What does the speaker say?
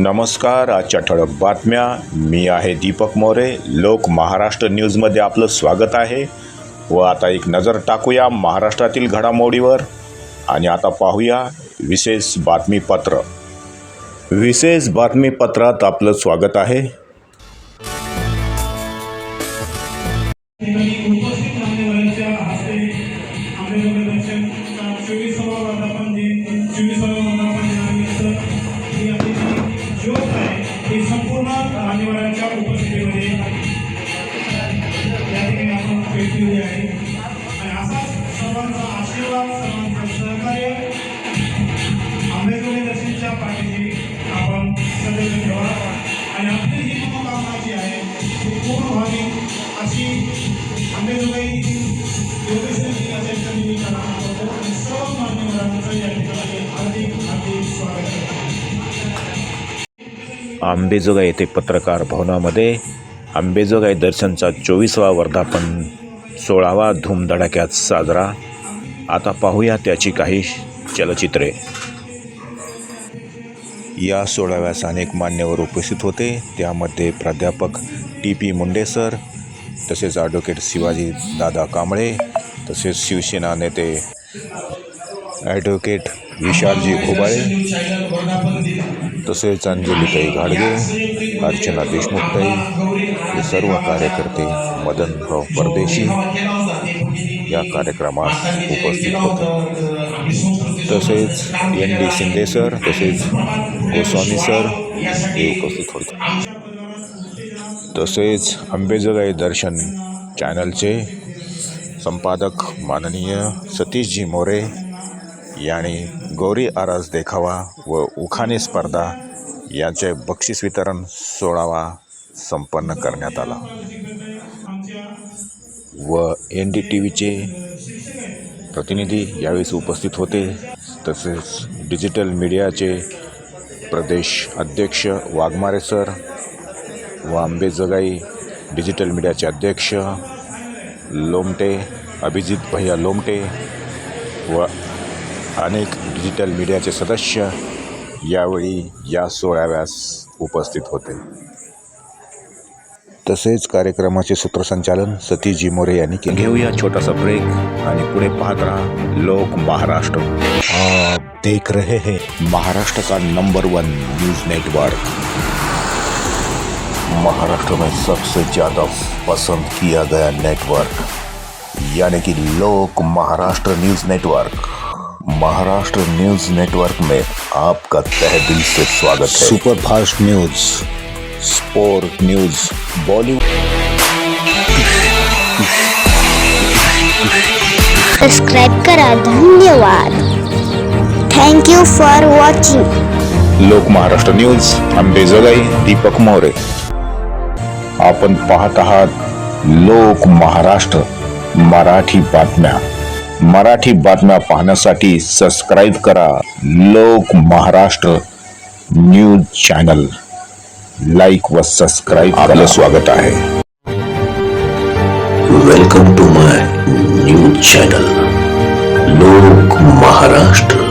नमस्कार आजच्या ठळक बातम्या. मी आहे दीपक मोरे. लोक महाराष्ट्र न्यूजमध्ये आपलं स्वागत आहे. व आता एक नजर टाकूया महाराष्ट्रातील घडामोडीवर. आणि आता पाहूया विशेष बातमीपत्र. विशेष बातमीपत्रात आपलं स्वागत आहे. उपस्थित ठिकाणी आपण आहे. आणि असाच सर्वांचा आशीर्वाद सर्वांचं सहकार्य आंबेडकरी दर्शनच्या पाठीशी आपण सदैव ठेवा आणि आपली जी मनोकामना जी आहे ती पूर्ण व्हावी अशी आंबेजोगाई योगेश्वर अध्यक्ष निमित्तानं आपण करतो. आणि सर्व मान्यवरांचं या ठिकाणी हार्दिक हार्दिक स्वागत करतो. आंबेजोगाई येथे पत्रकार भवनामध्ये आंबेजोगाई दर्शनचा चोवीसवा वर्धापन सोळावा धूमधडाक्यात साजरा. आता पाहूया त्याची काही चलचित्रे. या सोळाव्यास अनेक मान्यवर उपस्थित होते. त्यामध्ये प्राध्यापक टी पी मुंडे सर तसेच ॲडव्होकेट शिवाजी दादा कांबळे तसेच शिवसेना नेते ॲडव्होकेट विशालजी घोबाळे तसेच अंजलीताई घाडगे अर्चना देशमुखताई हे सर्व कार्यकर्ते मदनराव परदेशी या कार्यक्रमात उपस्थित होते. तसेच एन डी शिंदे सर तसेच गोस्वामी सर हे उपस्थित होते. तसेच अंबेजगाई दर्शन चॅनलचे संपादक माननीय सतीशजी मोरे यांनी गौरी आरास देखावा व उखाणे स्पर्धा यांचे बक्षीस वितरण सोळावा संपन्न करण्यात आला. व एन डी टी व्हीचे प्रतिनिधी यावेळेस उपस्थित होते. तसेच डिजिटल मीडियाचे प्रदेश अध्यक्ष वाघमारे सर व आंबेजगाई डिजिटल मीडियाचे अध्यक्ष लोमटे अभिजित भैया लोमटे व अनेक डिजिटल मीडियाचे सदस्य यावेळी या सोहळ्याव्यास उपस्थित होते. तसेच कार्यक्रमाचे सूत्रसंचालन सतीशजी मोरे यांनी केले. घेऊया छोटासा ब्रेक आणि पुढे पाहत राहा लोक महाराष्ट्र. आप देख रहे हैं महाराष्ट्र का number one news network Maharashtra में सबसे ज़्यादा पसंद किया गया नेटवर्क यानी कि Lok Maharashtra news network Maharashtra news network में आपका तहे दिल से स्वागत है। Super fast news. Sport news Bollywood. Subscribe करा धन्यवाद। Thank you for watching Lok Maharashtra news Ambejogai Deepak More. आपण पाहत आहात लोक महाराष्ट्र मराठी बातम्या। मराठी बातम्या पाहण्यासाठी सबस्क्राईब करा Lok Maharashtra news channel. Like व सबस्क्राईब आपलं स्वागत आहे. Welcome to my news channel Lok Maharashtra.